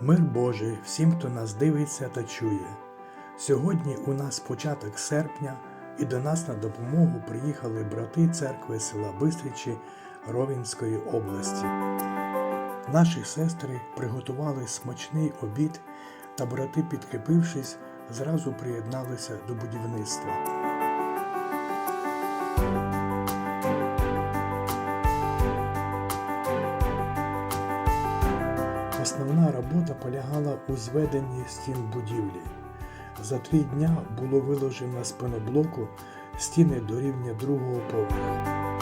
Боже всім, хто нас дивиться та чує. Сьогодні у нас початок серпня, і до нас на допомогу приїхали брати церкви села Бистричі Ровенської області. Наші сестри приготували смачний обід, та брати, підкріпившись, зразу приєдналися до будівництва. Основна робота полягала у зведенні стін будівлі. За три дня було виложено з пеноблоку стіни до рівня другого поверху.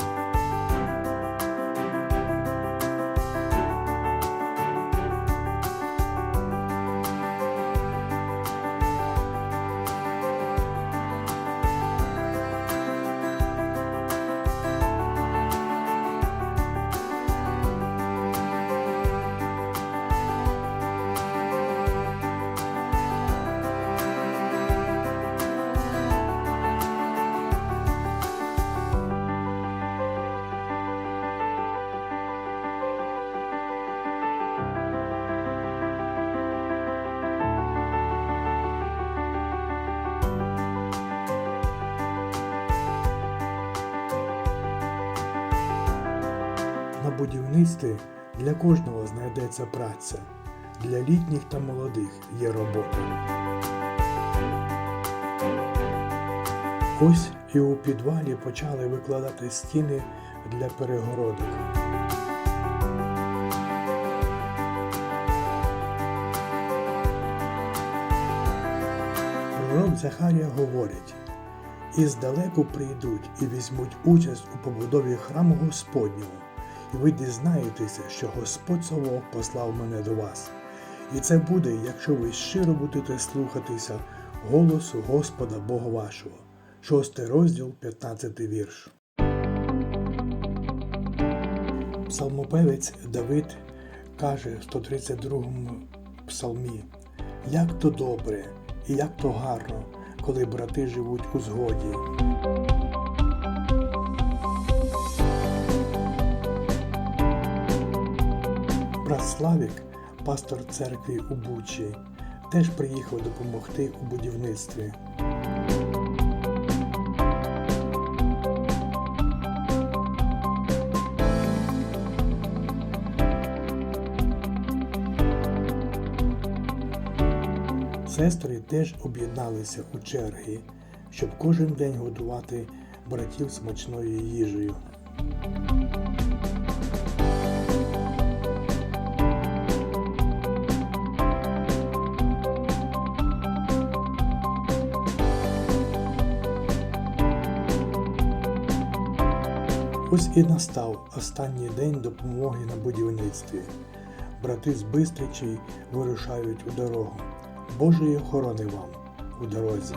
Будівництві для кожного знайдеться праця. Для літніх та молодих є робота. Ось і у підвалі почали викладати стіни для перегородок. Пророк Захарія говорить, і здалеку прийдуть і візьмуть участь у побудові храму Господнього, ви дізнаєтеся, що Господь Савов послав мене до вас. І це буде, якщо ви щиро будете слухатися голосу Господа Бога вашого. Шостий розділ, 15 вірш. Псалмопевець Давид каже в 132-му псалмі: Як то добре і як то гарно, коли брати живуть у згоді. Славік, пастор церкви у Бучі, теж приїхав допомогти у будівництві. Сестри теж об'єдналися у черги, щоб кожен день годувати братів смачною їжею. Ось і настав останній день допомоги на будівництві. Брати з Бистричей вирушають у дорогу. Божої охорони вам у дорозі.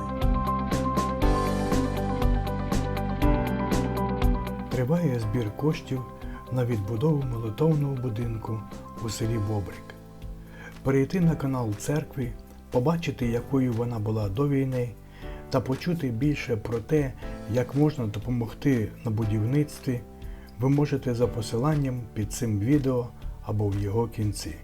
Триває збір коштів на відбудову молитовного будинку у селі Бобрик. Перейти на канал церкви, побачити, якою вона була до війни, та почути більше про те, як можна допомогти на будівництві, ви можете за посиланням під цим відео або в його кінці.